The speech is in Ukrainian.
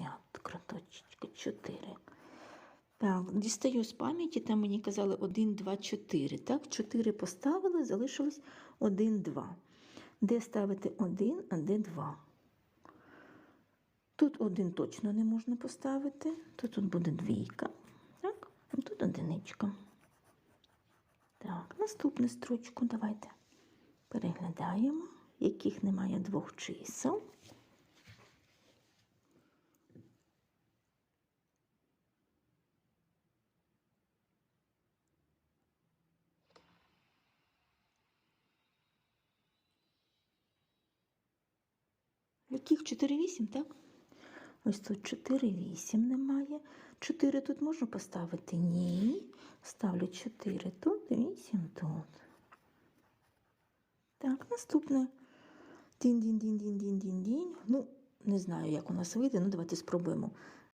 десятка, точечка, 4. Так, дістаю з пам'яті, там мені казали 1, 2, 4. Так, 4 поставили, залишилось 1, 2. Де ставити 1, а де 2? Тут один точно не можна поставити. Тут, тут буде двійка. Так, а тут одиничка. Так, наступну строчку давайте переглядаємо, яких немає двох чисел. Яких 4-8, так? Ось тут 4, 8 немає. 4 тут можна поставити? Ні. Ставлю 4 тут, 8 тут. Так, наступне. Дін-дін-дін-дін-дін-дін-дін. Ну, не знаю, як у нас вийде, ну давайте спробуємо.